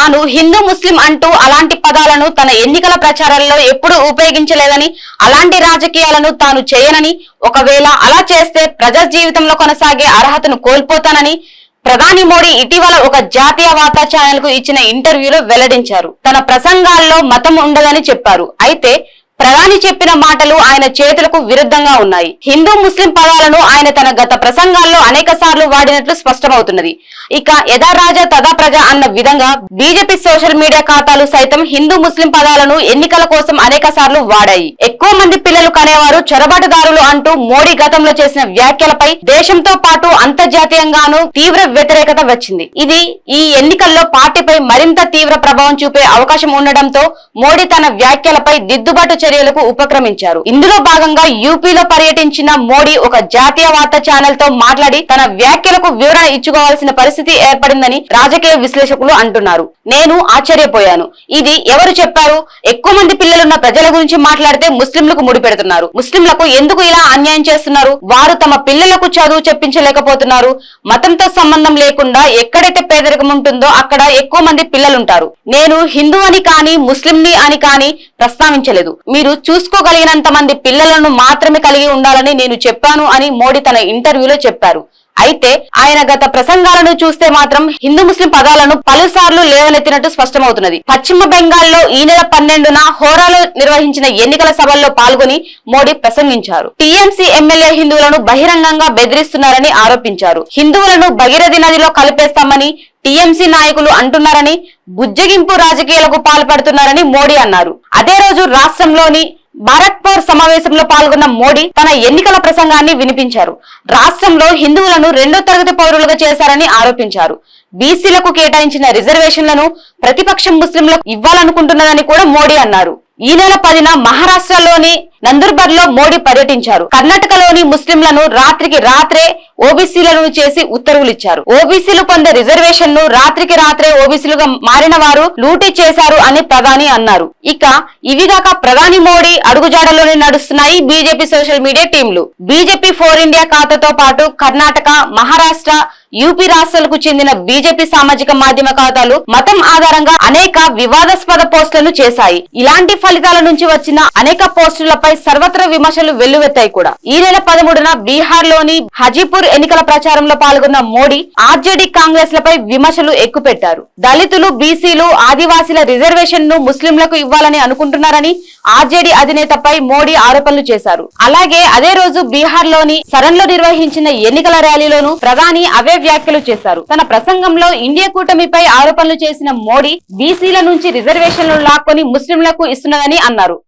తాను హిందూ ముస్లిం అంటూ అలాంటి పదాలను తన ఎన్నికల ప్రచారంలో ఎప్పుడూ ఉపయోగించలేదని అలాంటి రాజకీయాలను తాను చేయనని ఒకవేళ అలా చేస్తే ప్రజా జీవితంలో కొనసాగే అర్హతను కోల్పోతానని ప్రధాని మోడీ ఇటీవల ఒక జాతీయ వార్తా ఛానల్కు ఇచ్చిన ఇంటర్వ్యూలో వెల్లడించారు. తన ప్రసంగాల్లో మతం ఉండదని చెప్పారు. అయితే ప్రధాని చెప్పిన మాటలు ఆయన చేతులకు విరుద్ధంగా ఉన్నాయి. హిందూ ముస్లిం పదాలను ఆయన తన గత ప్రసంగాల్లో అనేక సార్లు వాడినట్లు స్పష్టమవుతున్నది. ఇక యథా రాజా తదా ప్రజ అన్న విధంగా బీజేపీ సోషల్ మీడియా ఖాతాలు సైతం హిందూ ముస్లిం పదాలను ఎన్నికల కోసం అనేక సార్లు వాడాయి. ఎక్కువ మంది పిల్లలు కనేవారు చొరబాటుదారులు అంటూ మోడీ గతంలో చేసిన వ్యాఖ్యలపై దేశంతో పాటు అంతర్జాతీయంగానూ తీవ్ర వ్యతిరేకత వచ్చింది. ఇది ఈ ఎన్నికల్లో పార్టీపై మరింత తీవ్ర ప్రభావం చూపే అవకాశం ఉండడంతో మోడీ తన వ్యాఖ్యలపై దిద్దుబాటు చర్యలకు ఉపక్రమించారు. ఇందులో భాగంగా యూపీలో పర్యటించిన మోడీ ఒక జాతీయ వార్తా ఛానల్తో మాట్లాడి తన వ్యాఖ్యలకు వివరణ ఇచ్చుకోవాల్సిన పరిస్థితి పరిస్థితి ఏర్పడిందని రాజకీయ విశ్లేషకులు అంటున్నారు. నేను ఆశ్చర్యపోయాను. ఇది ఎవరు చెప్పారు? ఎక్కువ మంది పిల్లలున్న ప్రజల గురించి మాట్లాడితే ముస్లింలకు ముడిపెడుతున్నారు ముస్లింలకు ఎందుకు ఇలా అన్యాయం చేస్తున్నారు? వారు తమ పిల్లలకు చదువు చెప్పించలేకపోతున్నారు. మతంతో సంబంధం లేకుండా ఎక్కడైతే పేదరికం ఉంటుందో అక్కడ ఎక్కువ మంది పిల్లలుంటారు. నేను హిందూ అని కానీ ముస్లింని అని కానీ ప్రస్తావించలేదు. మీరు చూసుకోగలిగినంత మంది పిల్లలను మాత్రమే కలిగి ఉండాలని నేను చెప్పాను అని మోడీ తన ఇంటర్వ్యూలో చెప్పారు. అయితే ఆయన గత ప్రసంగాలను చూస్తే మాత్రం హిందూ ముస్లిం పదాలను పలుసార్లు లేవనెత్తినట్టు స్పష్టమవుతున్నది. పశ్చిమ బెంగాల్లో ఈ నెల పన్నెండున హోరాలో నిర్వహించిన ఎన్నికల సభల్లో పాల్గొని మోడీ ప్రసంగించారు. టీఎంసీ ఎమ్మెల్యే హిందువులను బహిరంగంగా బెదిరిస్తున్నారని ఆరోపించారు. హిందువులను భగీరథి నదిలో కలిపేస్తామని టీఎంసీ నాయకులు అంటున్నారని బుజ్జగింపు రాజకీయాలకు పాల్పడుతున్నారని మోడీ అన్నారు. అదే రోజు రాష్ట్రంలోని భరత్పూర్ సమావేశంలో పాల్గొన్న మోడీ తన ఎన్నికల ప్రసంగాన్ని వినిపించారు. రాష్ట్రంలో హిందువులను రెండో తరగతి పౌరులుగా చేశారని ఆరోపించారు. బీసీలకు కేటాయించిన రిజర్వేషన్లను ప్రతిపక్షం ముస్లింలకు ఇవ్వాలనుకుంటున్నదని కూడా మోడీ అన్నారు. ఈ నెల పదిన మహారాష్ట్రలోని నందుర్బర్లో మోడీ పర్యటించారు. కర్ణాటకలోని ముస్లింలను రాత్రికి రాత్రే ఓబీసీలను చేసి ఉత్తర్వులు ఇచ్చారు ఓబీసీలు పొందే రిజర్వేషన్ను రాత్రికి రాత్రే ఓబీసీలుగా మారిన వారు లూటీ చేశారు అని ప్రధాని అన్నారు. ఇక ఇవిగాక ప్రధాని మోడీ అడుగుజాడలోనే నడుస్తున్నాయి బీజేపీ సోషల్ మీడియా టీంలు. బీజేపీ ఫోర్ ఇండియా ఖాతాతో పాటు కర్ణాటక మహారాష్ట్ర యూపీ రాష్ట్రాలకు చెందిన బీజేపీ సామాజిక మాధ్యమ ఖాతాలు మతం ఆధారంగా అనేక వివాదాస్పద పోస్టులను చేశాయి. ఇలాంటి ఫలితాల నుంచి వచ్చిన అనేక పోస్టులపై సర్వత్ర విమర్శలు వెల్లువెత్తాయి కూడా. ఈ నెల పదమూడున బీహార్లోని హజీపూర్ ఎన్నికల ప్రచారంలో పాల్గొన్న మోడీ ఆర్జేడీ కాంగ్రెస్ లపై విమర్శలు ఎక్కుపెట్టారు. దళితులు బీసీలు ఆదివాసీల రిజర్వేషన్ను ముస్లింలకు ఇవ్వాలని అనుకుంటున్నారని ఆర్జేడీ అధినేతపై మోడీ ఆరోపణలు చేశారు. అలాగే అదే రోజు బీహార్లోని సరన్లో నిర్వహించిన ఎన్నికల ర్యాలీలోనూ ప్రధాని అవే వ్యాఖ్యలు చేశారు. తన ప్రసంగంలో ఇండియా కూటమిపై ఆరోపణలు చేసిన మోడీ బీసీల నుంచి రిజర్వేషన్లు లాక్కొని ముస్లింలకు ఇస్తున్నదని అన్నారు.